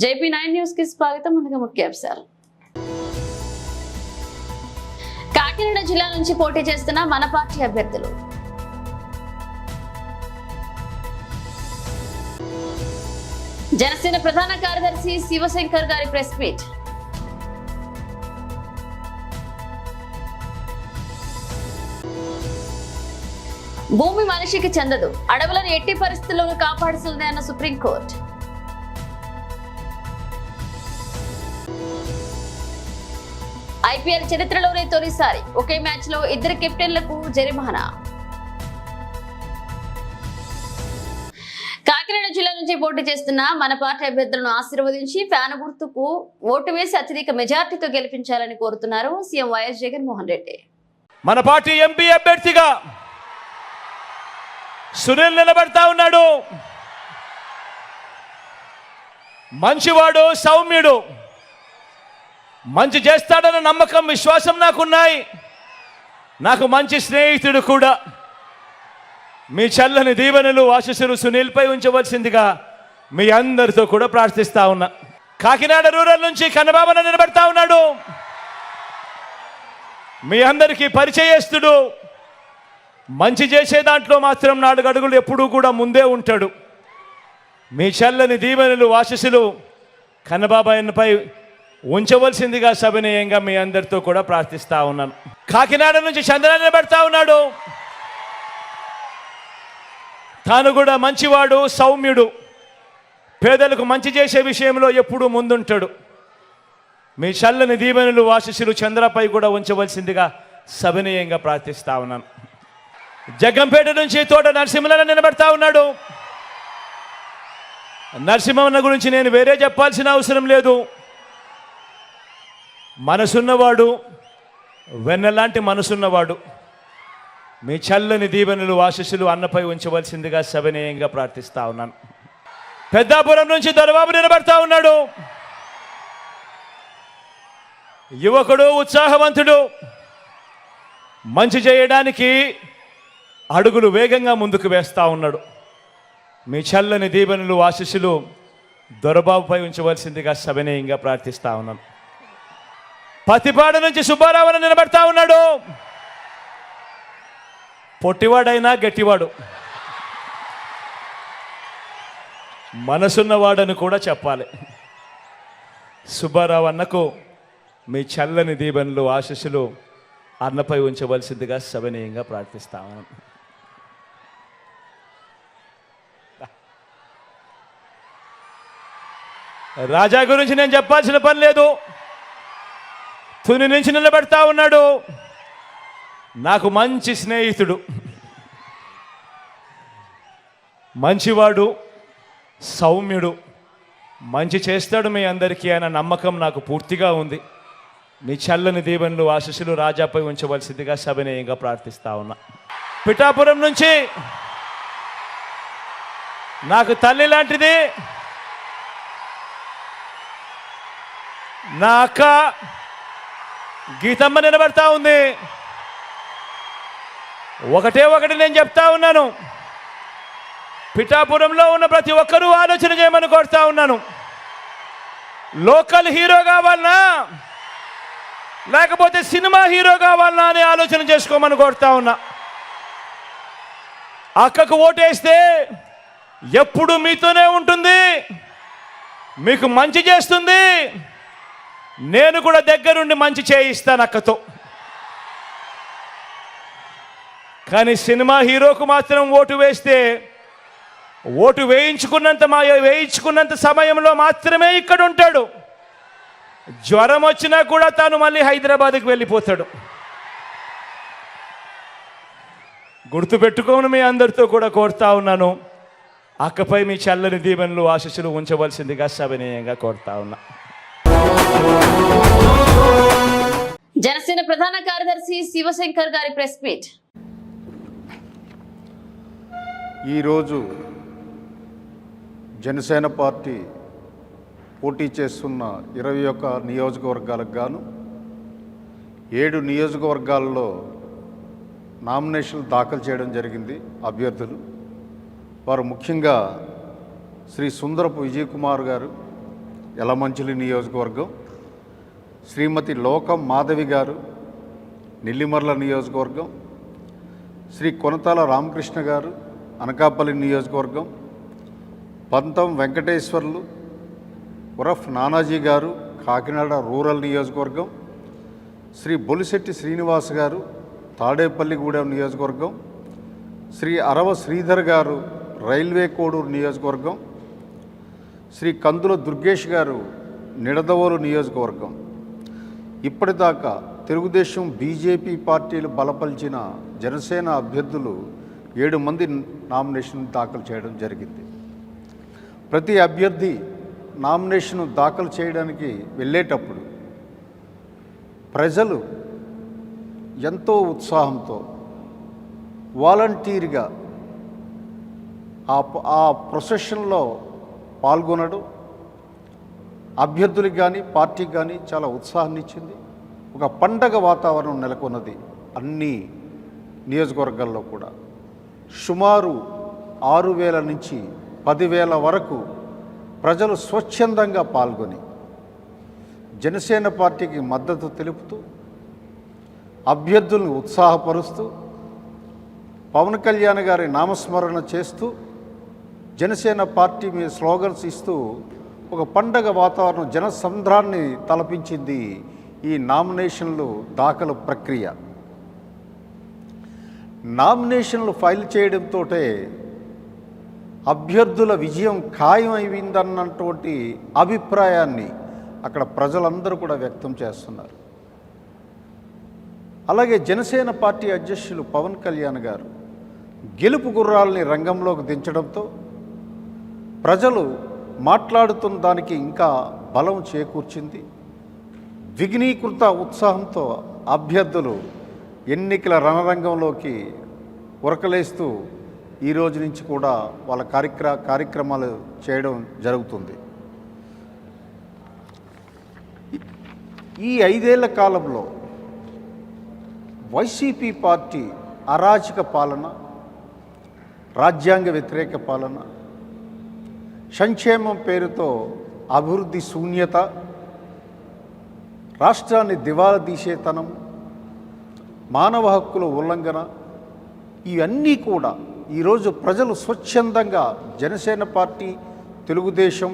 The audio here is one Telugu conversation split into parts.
జేపీ నైన్ న్యూస్కి స్వాగతం. ముందుగా ముఖ్యాంశాలు కాకినాడ జిల్లా నుంచి పోటీ చేస్తున్న మన పార్టీ అభ్యర్థులు. జనసేన ప్రధాన కార్యదర్శి శివశంకర్ గారి ప్రెస్ మీట్. భూమి మనిషికి చెందదు. అడవులను ఎట్టి పరిస్థితుల్లోనూ కాపాడుతుంది అన్న సుప్రీంకోర్టు. ఐపీఎల్ చరిత్రలోనే తొలిసారి ఒకే మ్యాచ్లో ఇద్దరు కెప్టెన్లకు జరిమానా. కాకినాడ జిల్లా నుంచి పోటీ చేస్తున్న మన పార్టీ అభ్యర్థులను ఆశీర్వదించి ఫ్యాన్ గుర్తుకు ఓటు వేసి అత్యధిక మెజార్టీతో గెలిపించాలని కోరుతున్నారు సీఎం వైఎస్ జగన్మోహన్ రెడ్డి. మన పార్టీ ఎంపీ అభ్యర్థిగా సునీల్ నిలబడతా ఉన్నాడు. మంచివాడు సౌమ్యుడు. మంచి చేస్తాడన్న నమ్మకం విశ్వాసం నాకున్నాయి. నాకు మంచి స్నేహితుడు కూడా. మీ చల్లని దీవెనలు ఆశీస్సులు సునీల్పై ఉంచవలసిందిగా మీ అందరితో కూడా ప్రార్థిస్తా ఉన్నా. కాకినాడ రూరల్ నుంచి కన్నబాబన నిలబడతా ఉన్నాడు. మీ అందరికీ పరిచయస్తుడు. మంచి చేసే దాంట్లో మాత్రం నాలుగు అడుగులు ఎప్పుడూ కూడా ముందే ఉంటాడు. మీ చల్లని దీవెనలు ఆశీస్సులు కన్నబాబాయన్పై ఉంచవలసిందిగా సవినయంగా మీ అందరితో కూడా ప్రార్థిస్తా ఉన్నాను. కాకినాడ నుంచి చంద్రాన్ని పెడతా ఉన్నాడు. తాను కూడా మంచివాడు సౌమ్యుడు. పేదలకు మంచి చేసే విషయంలో ఎప్పుడూ ముందుంటాడు. మీ చల్లని దీవెనలు వాసిసులు చంద్రపై కూడా ఉంచవలసిందిగా సవినయంగా ప్రార్థిస్తా ఉన్నాను. జగ్గంపేట నుంచి తోట నరసింహలను నిలబెడతా ఉన్నాడు. నరసింహన్న గురించి నేను వేరే చెప్పాల్సిన అవసరం లేదు. మనసున్నవాడు వెన్నెలాంటి మనసున్నవాడు మీ చల్లని దీవెనలు ఆశీస్సులు అన్నపై ఉంచవలసిందిగా సవినయంగా ప్రార్థిస్తా ఉన్నాను. పెద్దాపురం నుంచి దొరబాబు నిలబడతా ఉన్నాడు. యువకుడు ఉత్సాహవంతుడు మంచి చేయడానికి అడుగులు వేగంగా ముందుకు వేస్తా ఉన్నాడు. మీ చల్లని దీవెనలు ఆశీస్సులు దొరబాబుపై ఉంచవలసిందిగా సవినయంగా ప్రార్థిస్తా ఉన్నాను. పతిపాడు నుంచి సుబ్బారావుని నిలబడతా ఉన్నాడు. పొట్టివాడైనా గట్టివాడు. మనసున్నవాడని కూడా చెప్పాలి. సుబ్బారావు అన్నకు మీ చల్లని దీవెనలు ఆశీస్సులు అన్నపై ఉంచవలసిందిగా సవనీయంగా ప్రార్థిస్తాము రాజా గురించి నేను చెప్పాల్సిన పని లేదు. తుని నుంచి నిలబెడతా ఉన్నాడు. నాకు మంచి స్నేహితుడు. మంచివాడు సౌమ్యుడు మంచి చేస్తాడు మీ అందరికీ అన్న నమ్మకం నాకు పూర్తిగా ఉంది. మీ చల్లని దీవెనలు ఆశీస్సులు రాజాపై ఉంచవలసిందిగా సవినయంగా ప్రార్థిస్తా ఉన్నా. పిఠాపురం నుంచి నాకు తల్లి లాంటిది. నా అక్క గీతమ్మ నిలబడతా ఉంది. ఒకటే ఒకటి నేను చెప్తా ఉన్నాను. పిఠాపురంలో ఉన్న ప్రతి ఒక్కరూ ఆలోచన చేయమని కోరుతా ఉన్నాను. లోకల్ హీరో కావాలనా? లేకపోతే సినిమా హీరో కావాలనా అని ఆలోచన చేసుకోమని కోరుతా ఉన్నా. అక్కకు ఓటేస్తే ఎప్పుడు మీతోనే ఉంటుంది. మీకు మంచి చేస్తుంది. నేను కూడా దగ్గరుండి మంచి చేయిస్తాను అక్కతో కానీ సినిమా హీరోకు మాత్రం ఓటు వేస్తే ఓటు వేయించుకున్నంత మా వేయించుకున్నంత సమయంలో మాత్రమే ఇక్కడ ఉంటాడు జ్వరం వచ్చినా కూడా తాను మళ్ళీ హైదరాబాద్కి వెళ్ళిపోతాడు. గుర్తుపెట్టుకోను మీ అందరితో కూడా కోరుతా ఉన్నాను. అక్కపై మీ చల్లని దీవెనలు ఆశస్సులు ఉంచవలసిందిగా సవినయంగా కోరుతా ఉన్నా. జనసేన ప్రధాన కార్యదర్శి శివశంకర్ గారి ప్రెస్ మీట్. ఈరోజు జనసేన పార్టీ పోటీ చేస్తున్న ఇరవై ఒక్క నియోజకవర్గాలకు గాను ఏడు నియోజకవర్గాల్లో నామినేషన్లు దాఖలు చేయడం జరిగింది అభ్యర్థులు. వారు ముఖ్యంగా శ్రీ సుందరపు విజయ్ కుమార్ గారు యలమంచిలి నియోజకవర్గం శ్రీమతి లోకం మాధవి గారు నెల్లిమర్ల నియోజకవర్గం శ్రీ కొనతాల రామకృష్ణ గారు అనకాపల్లి నియోజకవర్గం పంతం వెంకటేశ్వర్లు ఉరఫ్ నానాజీ గారు కాకినాడ రూరల్ నియోజకవర్గం శ్రీ బొలిశెట్టి శ్రీనివాస్ గారు తాడేపల్లిగూడెం నియోజకవర్గం శ్రీ అరవ శ్రీధర్ గారు రైల్వే కోడూరు నియోజకవర్గం శ్రీ కందుల దుర్గేష్ గారు నిడదవోలు నియోజకవర్గం. ఇప్పటిదాకా తెలుగుదేశం బీజేపీ పార్టీలు బలపరిచిన జనసేన అభ్యర్థులు ఏడు మంది నామినేషన్ దాఖలు చేయడం జరిగింది. ప్రతి అభ్యర్థి నామినేషన్ దాఖలు చేయడానికి వెళ్ళేటప్పుడు ప్రజలు ఎంతో ఉత్సాహంతో వాలంటీర్గా ఆ ప్రొసెషన్లో పాల్గొనడం అభ్యర్థులకు కానీ పార్టీకి కానీ చాలా ఉత్సాహాన్ని ఇచ్చింది. ఒక పండగ వాతావరణం నెలకొన్నది అన్ని నియోజకవర్గాల్లో కూడా. సుమారు ఆరు వేల నుంచి పదివేల వరకు ప్రజలు స్వచ్ఛందంగా పాల్గొని జనసేన పార్టీకి మద్దతు తెలుపుతూ అభ్యర్థులను ఉత్సాహపరుస్తూ పవన్ కళ్యాణ్ గారి నామస్మరణ చేస్తూ జనసేన పార్టీ మీద స్లోగన్స్ ఇస్తూ ఒక పండగ వాతావరణం జనసంద్రాన్ని తలపించింది ఈ నామినేషన్లు దాఖలు ప్రక్రియ. నామినేషన్లు ఫైల్ చేయడంతో అభ్యర్థుల విజయం ఖాయమైందన్నటువంటి అభిప్రాయాన్ని అక్కడ ప్రజలందరూ కూడా వ్యక్తం చేస్తున్నారు. అలాగే జనసేన పార్టీ అధ్యక్షులు పవన్ కళ్యాణ్ గారు గెలుపు గుర్రాలని రంగంలోకి దించడంతో ప్రజలు మాట్లాడుతున్న దానికి ఇంకా బలం చేకూర్చింది. ద్విగ్నీకృత ఉత్సాహంతో అభ్యర్థులు ఎన్నికల రణరంగంలోకి ఉరకలేస్తూ ఈ రోజు నుంచి కూడా వాళ్ళ కార్యక్ర కార్యక్రమాలు చేయడం జరుగుతుంది. ఈ ఐదేళ్ళ కాలంలో వైసీపీ పార్టీ అరాచక పాలన రాజ్యాంగ వ్యతిరేక పాలన సంక్షేమం పేరుతో అభివృద్ధి శూన్యత రాష్ట్రాన్ని దివాలా తీసేతనం మానవ హక్కుల ఉల్లంఘన ఇవన్నీ కూడా ఈరోజు ప్రజలు స్వచ్ఛందంగా జనసేన పార్టీ తెలుగుదేశం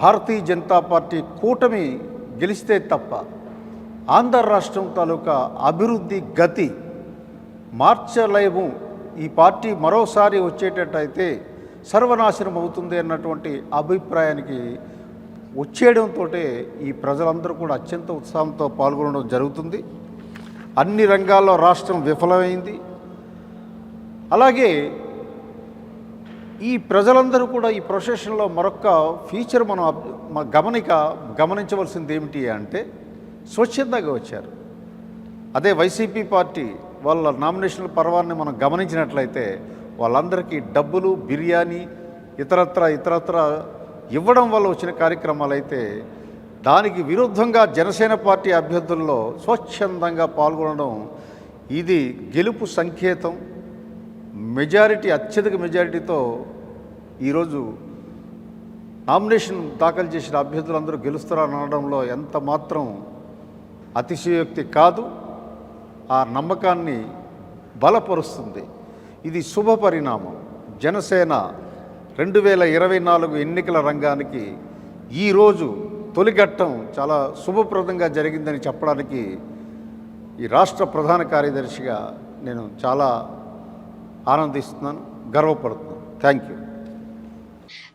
భారతీయ జనతా పార్టీ కూటమి గెలిస్తే తప్ప ఆంధ్ర రాష్ట్రం తాలూకా అభివృద్ధి గతి మార్చలేము. ఈ పార్టీ మరోసారి వచ్చేటట్టయితే సర్వనాశనం అవుతుంది అన్నటువంటి అభిప్రాయానికి వచ్చేయడంతో ఈ ప్రజలందరూ కూడా అత్యంత ఉత్సాహంతో పాల్గొనడం జరుగుతుంది. అన్ని రంగాల్లో రాష్ట్రం విఫలమైంది. అలాగే ఈ ప్రజలందరూ కూడా ఈ ప్రొసెషన్లో మరొక ఫీచర్ మనం గమనిక గమనించవలసింది ఏమిటి అంటే స్వచ్ఛందంగా వచ్చారు. అదే వైసీపీ పార్టీ వాళ్ళ నామినేషన్ల పర్వాన్ని మనం గమనించినట్లయితే వాళ్ళందరికీ డబ్బులు బిర్యానీ ఇతరత్ర ఇతరత్ర ఇవ్వడం వల్ల వచ్చిన కార్యక్రమాలు అయితే దానికి విరుద్ధంగా జనసేన పార్టీ అభ్యర్థుల్లో స్వచ్ఛందంగా పాల్గొనడం ఇది గెలుపు సంకేతం. మెజారిటీ అత్యధిక మెజారిటీతో ఈరోజు నామినేషన్ దాఖలు చేసిన అభ్యర్థులందరూ గెలుస్తారని అనడంలో ఎంత మాత్రం అతిశయోక్తి కాదు. ఆ నమ్మకాన్ని బలపరుస్తుంది. ఇది శుభ పరిణామం. జనసేన రెండు వేల ఇరవై నాలుగు ఎన్నికల రంగానికి ఈరోజు తొలిఘట్టం చాలా శుభప్రదంగా జరిగిందని చెప్పడానికి ఈ రాష్ట్ర ప్రధాన కార్యదర్శిగా నేను చాలా ఆనందిస్తున్నాను గర్వపడుతున్నాను. థ్యాంక్ యూ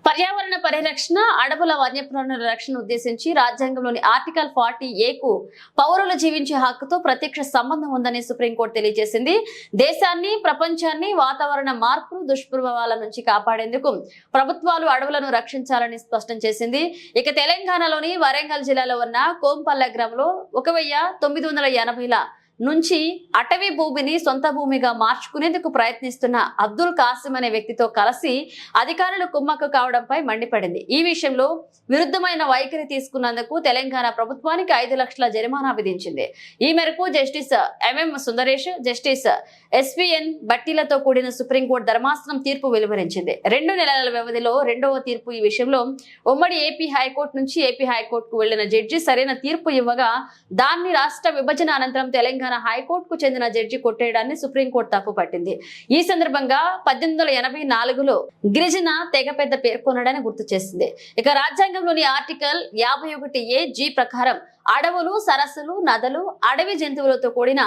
పర్యావరణ పరిరక్షణ అడవుల వన్యప్రాణుల రక్షణ ఉద్దేశించి రాజ్యాంగంలోని ఆర్టికల్ ఫార్టీ ఏకు పౌరులు జీవించే హక్కుతో ప్రత్యక్ష సంబంధం ఉందని సుప్రీంకోర్టు తెలియజేసింది. దేశాన్ని ప్రపంచాన్ని వాతావరణ మార్పులు దుష్ప్రభావాల నుంచి కాపాడేందుకు ప్రభుత్వాలు అడవులను రక్షించాలని స్పష్టం చేసింది. ఇక తెలంగాణలోని వరంగల్ జిల్లాలో ఉన్న కోంపల్ల గ్రామంలో ఒక వెయ్యి తొమ్మిది వందల ఎనభైల నుంచి అటవీ భూమిని సొంత భూమిగా మార్చుకునేందుకు ప్రయత్నిస్తున్న అబ్దుల్ కాసిం అనే వ్యక్తితో కలిసి అధికారులు కుమ్మక్కు కావడంపై మండిపడింది. ఈ విషయంలో విరుద్ధమైన వైఖరి తీసుకున్నందుకు తెలంగాణ ప్రభుత్వానికి ఐదు లక్షల జరిమానా విధించింది. ఈ మేరకు justice MM Sundaresh justice SPN బట్టీలతో కూడిన సుప్రీంకోర్టు ధర్మాసనం తీర్పు వెలువరించింది. రెండు నెలల వ్యవధిలో రెండవ తీర్పు ఈ విషయంలో ఉమ్మడి ఏపీ హైకోర్టు నుంచి ఏపీ హైకోర్టుకు వెళ్ళిన జడ్జి సరైన తీర్పు ఇవ్వగా దాన్ని రాష్ట్ర విభజన అనంతరం తెలంగాణ హైకోర్టుకు చెందిన జడ్జి కొట్టేయడాన్ని సుప్రీంకోర్టు తప్పుపట్టింది ఈ సందర్భంగా పద్దెనిమిది వందల ఎనభై నాలుగులో గిరిజన తెగ పెద్ద పేర్కొన్నాడని గుర్తు చేసింది. ఇక రాజ్యాంగంలోని ఆర్టికల్ యాభై ఒకటి ఏ జీ ప్రకారం అడవులు సరస్సులు నదులు అడవి జంతువులతో కూడిన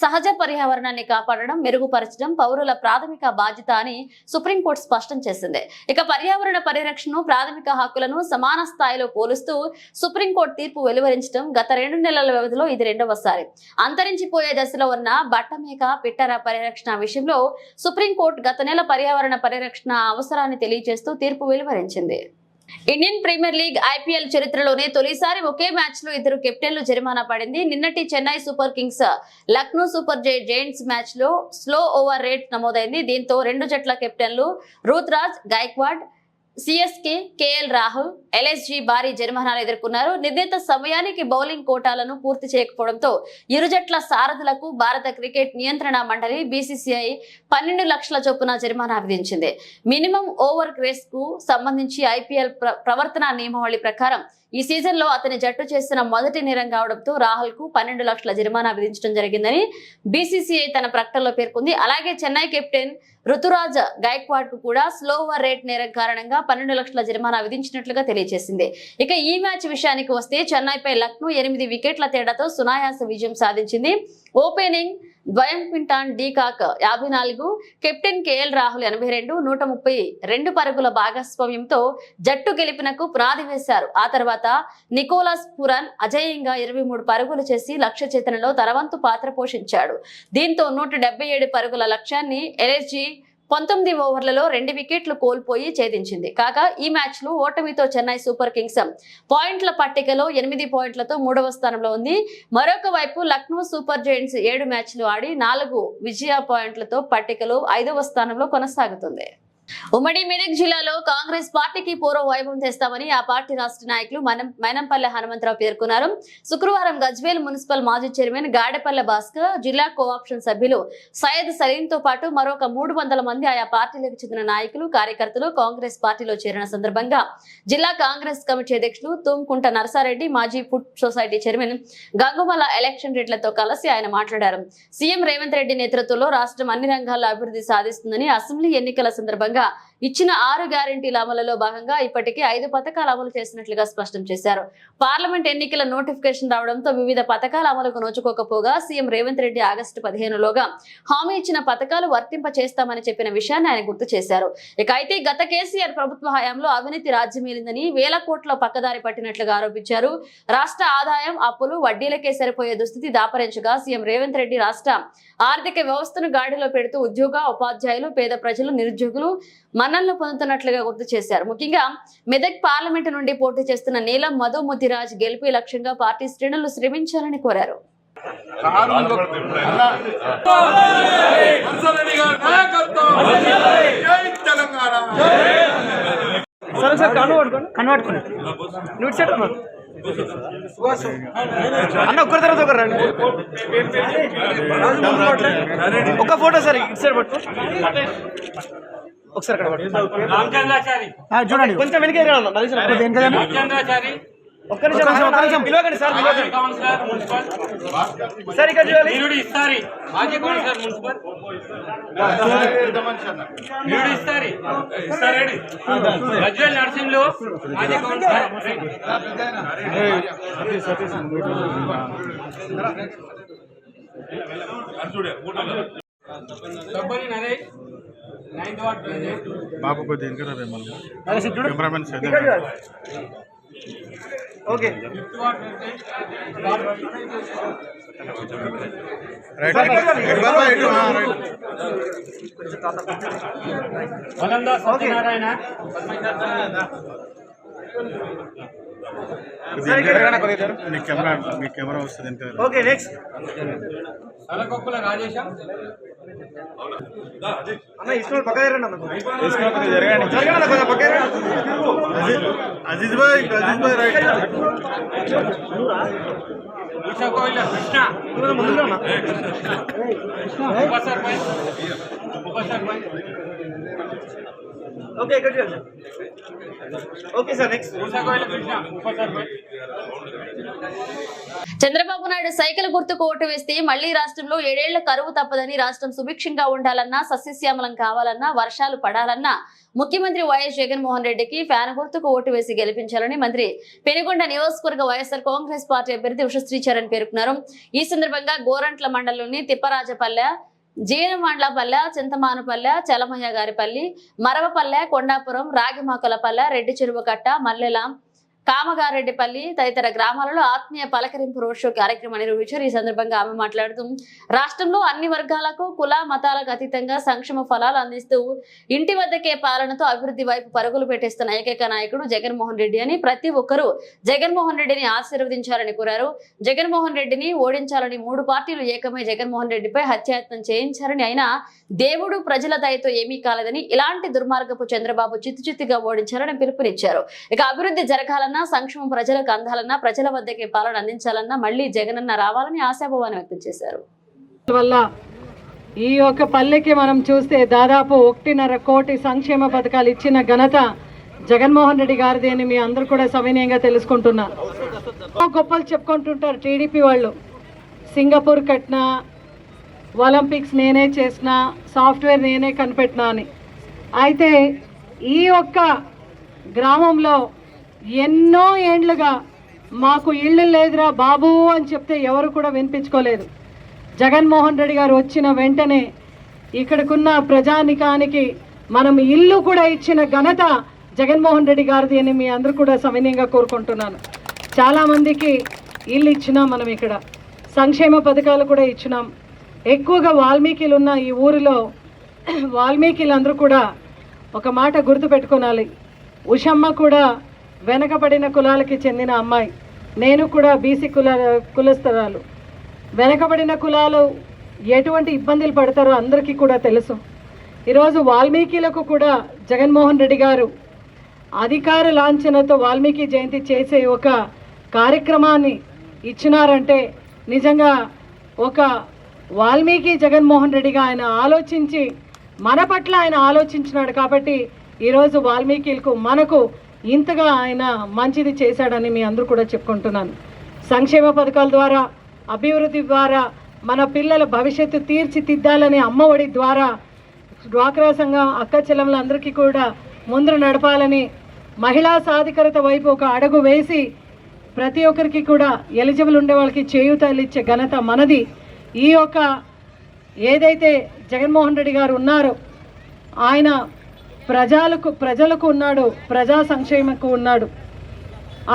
సహజ పర్యావరణాన్ని కాపాడడం మెరుగుపరచడం పౌరుల ప్రాథమిక బాధ్యత అని సుప్రీంకోర్టు స్పష్టం చేసింది. ఇక పర్యావరణ పరిరక్షణను ప్రాథమిక హక్కులను సమాన స్థాయిలో పోలుస్తూ సుప్రీంకోర్టు తీర్పు వెలువరించడం గత రెండు నెలల వ్యవధిలో ఇది రెండవసారి. అంతరించిపోయే దశలో ఉన్న బట్టమేక పిట్టర పరిరక్షణ విషయంలో సుప్రీంకోర్టు గత నెల పర్యావరణ పరిరక్షణ అవసరాన్ని తెలియజేస్తూ తీర్పు వెలువరించింది. ఇండియన్ ప్రీమియర్ లీగ్ ఐపీఎల్ చరిత్రలోనే తొలిసారి ఒకే మ్యాచ్లో ఇద్దరు కెప్టెన్లు జరిమానా పడింది. నిన్నటి Chennai Super Kings Lucknow Super జై జైంట్స్ మ్యాచ్లో స్లో ఓవర్ రేట్ నమోదైంది. దీంతో రెండు జట్ల కెప్టెన్లు Ruturaj Gaikwad CSK KL Rahul LSG భారీ జరిమానాలు ఎదుర్కొన్నారు. నిర్ణీత సమయానికి బౌలింగ్ కోటాలను పూర్తి చేయకపోవడంతో ఇరు జట్ల సారథులకు భారత క్రికెట్ నియంత్రణ మండలి బీసీసీఐ పన్నెండు లక్షల చొప్పున జరిమానా విధించింది. మినిమం ఓవర్ క్రేస్కు సంబంధించి ఐపీఎల్ ప్ర- ప్రవర్తన నియమావళి ప్రకారం ఈ సీజన్లో అతని జట్టు చేసిన మొదటి నేరం కావడంతో రాహుల్కు పన్నెండు లక్షల జరిమానా విధించడం జరిగిందని బీసీసీఐ తన ప్రకటనలో పేర్కొంది. అలాగే చెన్నై కెప్టెన్ ఋతురాజ్ గైక్వాడ్కు కూడా స్లోవర్ రేట్ నేరం కారణంగా పన్నెండు లక్షల జరిమానా విధించినట్లుగా తెలియజేసింది ఇక ఈ మ్యాచ్ విషయానికి వస్తే చెన్నైపై లక్నో ఎనిమిది వికెట్ల తేడాతో సునాయాస విజయం సాధించింది. ఓపెనింగ్ ద్వయం క్వింటాన్ డీకాక్ యాభై నాలుగు కెప్టెన్ కేఎల్ రాహుల్ ఎనభై రెండు నూట ముప్పై రెండు పరుగుల భాగస్వామ్యంతో జట్టు గెలిపినకు పునాది వేశారు. ఆ తర్వాత నికోలస్ పురాన్ అజేయంగా ఇరవై మూడు పరుగులు చేసి లక్ష్య చేతనలో తరవంతు పాత్ర పోషించాడు. దీంతో నూట ఏడు పరుగుల లక్ష్యాన్ని ఎల్ఎస్జీ పంతొమ్మిది ఓవర్లలో రెండు వికెట్లు కోల్పోయి ఛేదించింది. కాగా ఈ మ్యాచ్లో ఓటమితో చెన్నై సూపర్ కింగ్స్ పాయింట్ల పట్టికలో ఎనిమిది పాయింట్లతో మూడవ స్థానంలో ఉంది. మరొక వైపు లక్నో సూపర్ జైంట్స్ ఏడు మ్యాచ్లు ఆడి నాలుగు విజయ పాయింట్లతో పట్టికలో ఐదవ స్థానంలో కొనసాగుతుంది. ఉమ్మడి మెదక్ జిల్లాలో కాంగ్రెస్ పార్టీకి పూర్వ వైభవం తెస్తామని ఆ పార్టీ రాష్ట్ర నాయకులు మనం మైనంపల్లె హనుమంతరావు పేర్కొన్నారు. శుక్రవారం గజ్వేల్ మున్సిపల్ మాజీ చైర్మన్ గాడెపల్లె భాస్కర్ జిల్లా కోఆప్షన్ సభ్యులు సయ్యద్ సలీం తో పాటు మరొక మూడు వందల మంది ఆయా పార్టీలకు చెందిన నాయకులు కార్యకర్తలు కాంగ్రెస్ పార్టీలో చేరిన సందర్భంగా జిల్లా కాంగ్రెస్ కమిటీ అధ్యక్షులు తుమ్కుంట నరసారెడ్డి మాజీ food society chairman Gangumala election రెడ్లతో కలిసి ఆయన మాట్లాడారు. సీఎం రేవంత్ రెడ్డి నేతృత్వంలో రాష్ట్రం అన్ని రంగాల్లో అభివృద్ధి సాధిస్తుందని అసెంబ్లీ ఎన్నికల సందర్భంగా ఇచ్చిన ఆరు గ్యారంటీల అమలులో భాగంగా ఇప్పటికే ఐదు పథకాలు అమలు చేసినట్లుగా స్పష్టం చేశారు. పార్లమెంట్ ఎన్నికల నోటిఫికేషన్ రావడంతో వివిధ పథకాల అమలుకు నోచుకోకపోగా సీఎం రేవంత్ రెడ్డి ఆగస్టు పదిహేనులోగా హామీ ఇచ్చిన పథకాలు వర్తింప చేస్తామని చెప్పిన విషయాన్ని ఆయన గుర్తు చేశారు. ఇక అయితే గత కేసీఆర్ ప్రభుత్వ హయాంలో అవినీతి రాజ్యమేలిందని వేల కోట్ల పక్కదారి పట్టినట్లుగా ఆరోపించారు. రాష్ట్ర ఆదాయం అప్పులు వడ్డీలకే సరిపోయే దుస్థితి దాపరించగా సీఎం రేవంత్ రెడ్డి రాష్ట్ర ఆర్థిక వ్యవస్థను గాడిలో పెడుతూ ఉద్యోగ ఉపాధ్యాయులు పేద ప్రజలు నిరుద్యోగులు మన్నలను పొందుతున్నట్లుగా గుర్తు చేశారు. ముఖ్యంగా మెదక్ పార్లమెంటు నుండి పోటీ చేస్తున్న నీలం మధు ముతిరాజ్ గెలిపే లక్ష్యంగా పార్టీ శ్రేణులు శ్రమించాలని కోరారు. సరే సార్ నువ్వు ఇటు అన్న ఒక్కరి తర్వాత ఒకరు రండి. ఒక్క ఫోటో సార్ ఇటు సైడ్ పట్టు. ఒకసారి చూడండి. కొంచెం వెనక ఒక్క నిమిషం ఒక్క నిమిషం పిలవకండి సార్ సార్ ఇక్కడ చూడాలి. ఇస్తారి. మాజీ కౌన్సిలర్ మున్సిపల్. నిరుడు ఇస్తారి. ఇస్తారెడ్డి గజ్వల్ నరసింహులు మాజీ కౌన్సిలర్. సబ్బని నరేష్. బాబు కొద్దిగా వెనక రా చూడు. కెమెరామెన్. ఓకే. రైట్ సత్యనారాయణ. మీ కెమెరా మీ కెమెరా వస్తుంది okay next Rajesh. Aziz Bhai Aziz Bhai right. Krishna okay ఇక్కడ చూడండి. Okay sir next Chandrababu Naidu cycle గుర్తుకు ఓటు వేస్తే మళ్ళీ రాష్ట్రంలో ఏడేళ్ళ కరువు తప్పదని రాష్ట్రం సుభిక్షంగా ఉండాలన్నా సస్యశ్యామలం కావాలన్నా వర్షాలు పడాలన్నా ముఖ్యమంత్రి వైఎస్ జగన్మోహన్ రెడ్డికి ఫ్యాన్ గుర్తుకు ఓటు వేసి గెలిపించాలని మంత్రి పెనుగొండ నియోజకవర్గ వైఎస్ఆర్ కాంగ్రెస్ పార్టీ అభ్యర్థి ఉషశ్రీచరణ్ పేర్కొన్నారు ఈ సందర్భంగా గోరంట్ల మండలంలోని తిప్పరాజపల్లె జీనమాండ్లపల్లె చింతమానుపల్లె చలమయ్య గారిపల్లి మరవపల్లె కొండాపురం రాగిమాకులపల్లె రెడ్డి చెరువు కట్ట కామగారెడ్డిపల్లి తదితర గ్రామాలలో ఆత్మీయ పలకరింపు రోడ్ షో కార్యక్రమం నిర్వహించారు. ఈ సందర్భంగా ఆమె మాట్లాడుతూ రాష్ట్రంలో అన్ని వర్గాలకు కుల మతాలకు అతీతంగా సంక్షేమ ఫలాలు అందిస్తూ ఇంటి వద్దకే పాలనతో అభివృద్ధి వైపు పరుగులు పెట్టేస్తున్న ఏకైక నాయకుడు జగన్మోహన్ రెడ్డి అని ప్రతి ఒక్కరూ జగన్మోహన్ రెడ్డిని ఆశీర్వదించాలని కోరారు. జగన్మోహన్ రెడ్డిని ఓడించాలని మూడు పార్టీలు ఏకమై జగన్మోహన్ రెడ్డిపై హత్యాయత్నం చేయించారని అయినా దేవుడు ప్రజల దయతో ఏమీ కాలేదని ఇలాంటి దుర్మార్గపు చంద్రబాబు చిత్తు చిత్తుగా ఓడించాలని పిలుపునిచ్చారు. ఇక అభివృద్ధి జరగాలని అందాలన్నా సంక్షేమం ప్రజలకు అందాలన్నా ప్రజల వద్దకే పాలన అందించాలన్నా మళ్ళీ జగనన్న రావాలని ఆశాభావాన్ని వ్యక్తం చేశారు. వల్ల ఈ యొక్క పల్లెకి మనం చూస్తే దాదాపు ఒకటిన్నర కోటి సంక్షేమ పథకాలు ఇచ్చిన ఘనత జగన్మోహన్ రెడ్డి గారిది అని మీ అందరూ కూడా సవినయంగా తెలుసుకుంటున్నారు గొప్పలు చెప్పుకుంటుంటారు టీడీపీ వాళ్ళు. సింగపూర్ కట్టిన ఒలింపిక్స్ నేనే చేసిన సాఫ్ట్వేర్ నేనే కనిపెట్టినా అని. అయితే ఈ ఒక్క గ్రామంలో ఎన్నో ఏండ్లుగా మాకు ఇళ్ళు లేదురా బాబు అని చెప్తే ఎవరు కూడా వినిపించుకోలేదు. జగన్మోహన్ రెడ్డి గారు వచ్చిన వెంటనే ఇక్కడికున్న ప్రజానికానికి మనం ఇల్లు కూడా ఇచ్చిన ఘనత జగన్మోహన్ రెడ్డి గారిది అని మీ అందరూ కూడా సవినయంగా కోరుకుంటున్నాను. చాలామందికి ఇల్లు ఇచ్చినాం మనం ఇక్కడ సంక్షేమ పథకాలు కూడా ఇచ్చినాం. ఎక్కువగా వాల్మీకిలు ఉన్న ఈ ఊరిలో వాల్మీకిలందరూ కూడా ఒక మాట గుర్తుపెట్టుకోనాలి. ఉషమ్మ కూడా వెనకబడిన కులాలకి చెందిన అమ్మాయి. నేను కూడా బీసీ కుల కులస్తరాలు వెనకబడిన కులాలు ఎటువంటి ఇబ్బందులు పడతారో అందరికీ కూడా తెలుసు. ఈరోజు వాల్మీకిలకు కూడా జగన్మోహన్ రెడ్డి గారు అధికార లాంఛనతో వాల్మీకి జయంతి చేసే ఒక కార్యక్రమాన్ని ఇచ్చినారంటే నిజంగా ఒక వాల్మీకి జగన్మోహన్ రెడ్డిగా ఆయన ఆలోచించి మన పట్ల ఆయన ఆలోచించినాడు కాబట్టి ఈరోజు వాల్మీకిలకు మనకు ఇంతగా ఆయన మంచిది చేశాడని మీ అందరూ కూడా చెప్పుకుంటున్నాను. సంక్షేమ పథకాల ద్వారా అభివృద్ధి ద్వారా మన పిల్లల భవిష్యత్తు తీర్చిదిద్దాలని అమ్మఒడి ద్వారా డ్వాక్రా సంఘం అక్క చెల్లెములందరికీ కూడా ముందు నడపాలని మహిళా సాధికారత వైపు ఒక అడుగు వేసి ప్రతి ఒక్కరికి కూడా ఎలిజిబుల్ ఉండే వాళ్ళకి చేయూతలు ఇచ్చే ఘనత మనది. ఈ యొక్క ఏదైతే జగన్మోహన్ రెడ్డి గారు ఉన్నారో ఆయన ప్రజలకు ప్రజలకు ఉన్నాడు ప్రజా సంక్షేమకు ఉన్నాడు.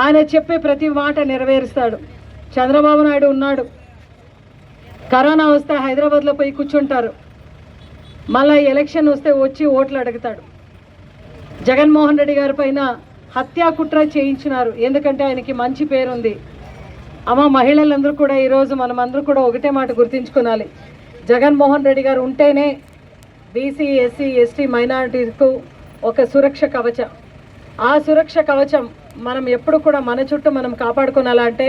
ఆయన చెప్పే ప్రతి మాట నెరవేరుస్తాడు. చంద్రబాబు నాయుడు ఉన్నాడు. కరోనా వస్తే హైదరాబాద్లో పోయి కూర్చుంటారు. మళ్ళీ ఎలక్షన్ వస్తే వచ్చి ఓట్లు అడుగుతాడు. జగన్మోహన్ రెడ్డి గారి పైన హత్యాకుట్ర చేయించినారు. ఎందుకంటే ఆయనకి మంచి పేరుంది. అమ్మ మహిళలందరూ కూడా ఈరోజు మనం అందరూ కూడా ఒకటే మాట గుర్తించుకోవాలి జగన్మోహన్ రెడ్డి గారు ఉంటేనే బీసీ ఎస్సీ ఎస్టీ మైనారిటీకు ఒక సురక్ష కవచం. ఆ సురక్ష కవచం మనం ఎప్పుడు కూడా మన చుట్టూ మనం కాపాడుకోనాలంటే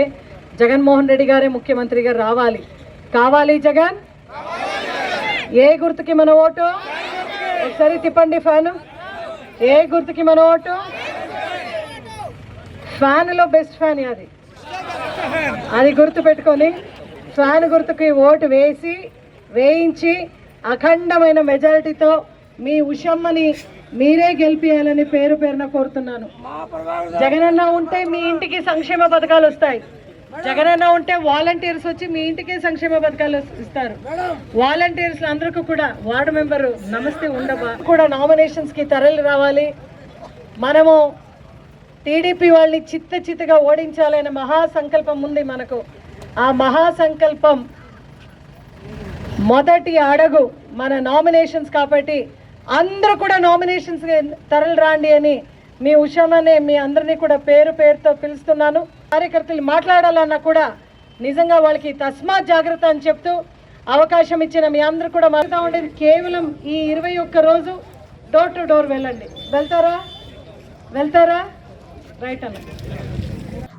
జగన్మోహన్ రెడ్డి గారే ముఖ్యమంత్రిగా రావాలి. కావాలి జగన్? ఏ గుర్తుకి మన ఓటు? ఒకసారి తిప్పండి ఫ్యాను. ఏ గుర్తుకి మన ఓటు? ఫ్యాన్లో బెస్ట్ ఫ్యాన్ అది అది గుర్తు పెట్టుకొని ఫ్యాన్ గుర్తుకి ఓటు వేసి వేయించి అఖండమైన మెజారిటీతో మీ ఉషమ్మని మీరే గెలిపియాలని పేరు పేరున కోరుతున్నాను. జగనన్న ఉంటే మీ ఇంటికి సంక్షేమ పథకాలు వస్తాయి. జగనన్న ఉంటే వాలంటీర్స్ వచ్చి మీ ఇంటికి సంక్షేమ పథకాలు ఇస్తారు. వాలంటీర్స్ అందరికీ కూడా వార్డు మెంబరు నమస్తే ఉండబా. కూడా నామినేషన్స్కి తరలి రావాలి. మనము టీడీపీ వాళ్ళని చిత్త చిత్తగా ఓడించాలనే మహాసంకల్పం ఉంది మనకు. ఆ మహాసంకల్పం మొదటి అడుగు మన నామినేషన్స్ కాబట్టి అందరూ కూడా నామినేషన్స్ తరలి రాండి అని మీ ఉషామనే మీ అందరినీ కూడా పేరు పేరుతో పిలుస్తున్నాను. కార్యకర్తలు మాట్లాడాలన్నా కూడా నిజంగా వాళ్ళకి తస్మాత్ జాగ్రత్త అని చెప్తూ అవకాశం ఇచ్చిన మీ అందరూ కూడా మారుతా ఉండేది కేవలం ఈ ఇరవై ఒక్క రోజు డోర్ టు డోర్ వెళ్ళండి. వెళ్తారా? వెళ్తారా? రైట్ అన్న.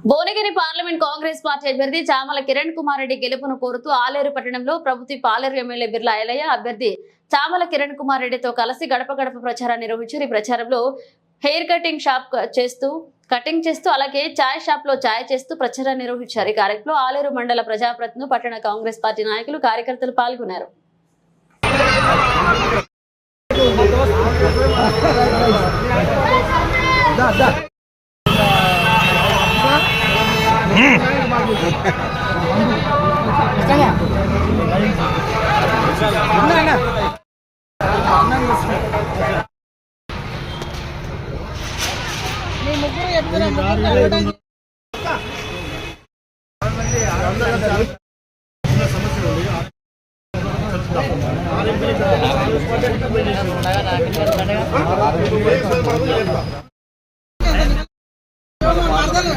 భువనగిరి పార్లమెంట్ కాంగ్రెస్ పార్టీ అభ్యర్థి చామల కిరణ్ కుమార్ రెడ్డి గెలుపును కోరుతూ ఆలేరు పట్టణంలో ప్రభుత్వ పాలేరు ఎమ్మెల్యే బిర్లా ఎలయ్య అభ్యర్థి చామల కిరణ్ కుమార్ రెడ్డితో కలిసి గడప గడప ప్రచారాన్ని నిర్వహించారు. ఈ ప్రచారంలో హెయిర్ కటింగ్ షాప్ చేస్తూ కటింగ్ చేస్తూ అలాగే చాయ్ షాప్లో చాయ్ చేస్తూ ప్రచారం నిర్వహించారు. ఈ కార్యక్రమంలో ఆలేరు మండల ప్రజాప్రతినిధులు పట్టణ కాంగ్రెస్ పార్టీ నాయకులు కార్యకర్తలు పాల్గొన్నారు. సమస్య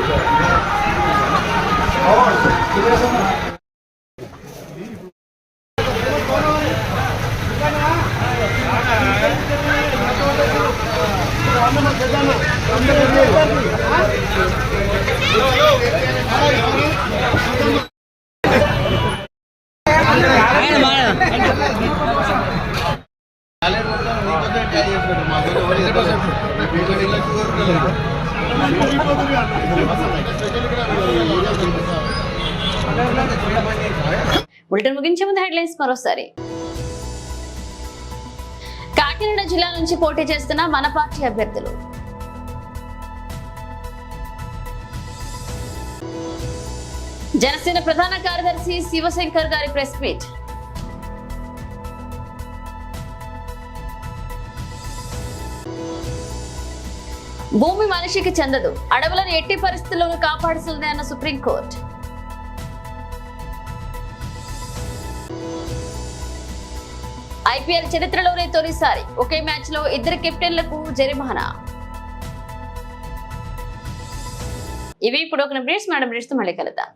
చేద్దాం ముందు బులెటిన్ ముగించే ముందు హెడ్లైన్స్ మరోసారి. కాకినాడ జిల్లా నుంచి పోటీ చేస్తున్న మన పార్టీ అభ్యర్థులు. జనసేన ప్రధాన కార్యదర్శి శివశంకర్ గారి ప్రెస్ మీట్. భూమి మనిషికి చెందదు అడవులను ఎట్టి పరిస్థితుల్లోనూ కాపాడుతుంది అన్న సుప్రీంకోర్టు. ఐపీఎల్ చరిత్రలోనే తొలిసారి ఒకే మ్యాచ్లో ఇద్దరు కెప్టెన్లకు జరిమానా. ఇవి ఇప్పుడు ఒక బ్రేస్ మేడం బ్రేస్ మళ్ళీ కలుద్దాం.